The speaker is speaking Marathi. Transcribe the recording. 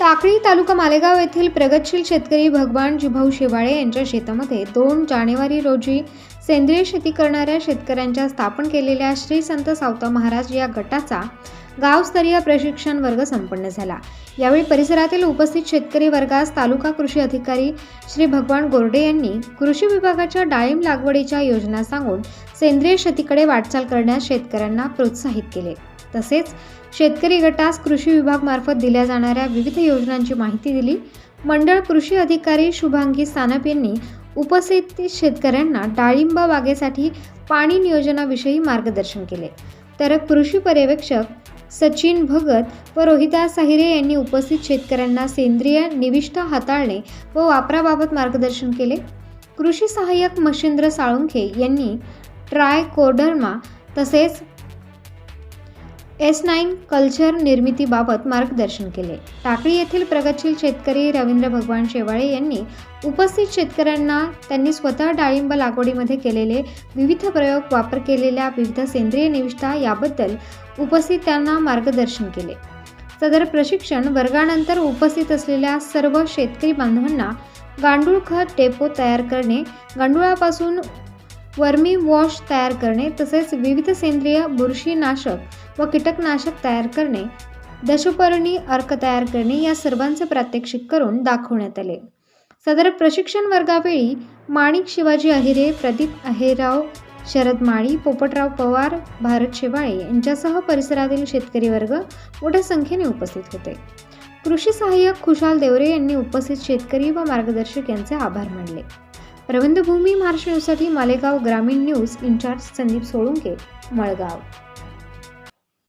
टाकळी तालुका मालेगाव येथील प्रगतशील शेतकरी भगवान जिभाऊ शेवाळे यांच्या शेतामध्ये दोन जानेवारी रोजी सेंद्रिय शेती करणाऱ्या शेतकऱ्यांच्या स्थापन केलेल्या श्री संत सावता महाराज या गटाचा गावस्तरीय प्रशिक्षण वर्ग संपन्न झाला. यावेळी परिसरातील उपस्थित शेतकरी वर्गास तालुका कृषी अधिकारी श्री भगवान गोरडे यांनी कृषी विभागाच्या डाळिंब लागवडीच्या योजना सांगून सेंद्रिय शेतीकडे वाटचाल करण्यास शेतकऱ्यांना प्रोत्साहित केले. तसेच शेतकरी गटास कृषी विभागमार्फत दिल्या जाणाऱ्या विविध योजनांची माहिती दिली. मंडळ कृषी अधिकारी शुभांगी सानप यांनी उपस्थित शेतकऱ्यांना डाळिंब बागेसाठी पाणी नियोजनाविषयी मार्गदर्शन केले. तर कृषी पर्यवेक्षक सचिन भगत व रोहिदास साहिरे यांनी उपस्थित शेतकऱ्यांना सेंद्रिय निविष्ठा हाताळणे व वापराबाबत मार्गदर्शन केले. कृषी सहाय्यक मशिंद्र साळुंखे यांनी ट्राय कोडर्मा तसेच एस नाईन कल्चर निर्मितीबाबत मार्गदर्शन केले. टाकळी येथील प्रगतशील शेतकरी रवींद्र भगवान शेवाळे यांनी उपस्थित शेतकऱ्यांना त्यांनी स्वतः डाळिंब लागवडीमध्ये केलेले विविध प्रयोग वापर केलेल्या विविध सेंद्रिय निविष्ठा याबद्दल उपस्थित त्यांना मार्गदर्शन केले. सदर प्रशिक्षण वर्गानंतर उपस्थित असलेल्या सर्व शेतकरी बांधवांना गांडूळ खत डेपो तयार करणे गांडुळापासून वर्मी वॉश तयार करणे तसेच विविध सेंद्रिय बुरशीनाशक व कीटकनाशक तयार करणे दशपर्णी अर्क तयार करणे या सर्वांचे प्रात्यक्षिक करून दाखवण्यात आले. सदर प्रशिक्षण वर्गावेळी माणिक शिवाजी अहिरे प्रदीप अहिराव शरद माळी पोपटराव पवार भारत शेवाळे यांच्यासह परिसरातील शेतकरी वर्ग मोठ्या संख्येने उपस्थित होते. कृषी सहाय्यक खुशाल देवरे यांनी उपस्थित शेतकरी व मार्गदर्शक यांचे आभार मानले. प्रबंधभूमी महाराष्ट्र न्यूजसाठी मालेगाव ग्रामीण न्यूज इन्चार्ज संदीप सोळुंके मळगाव.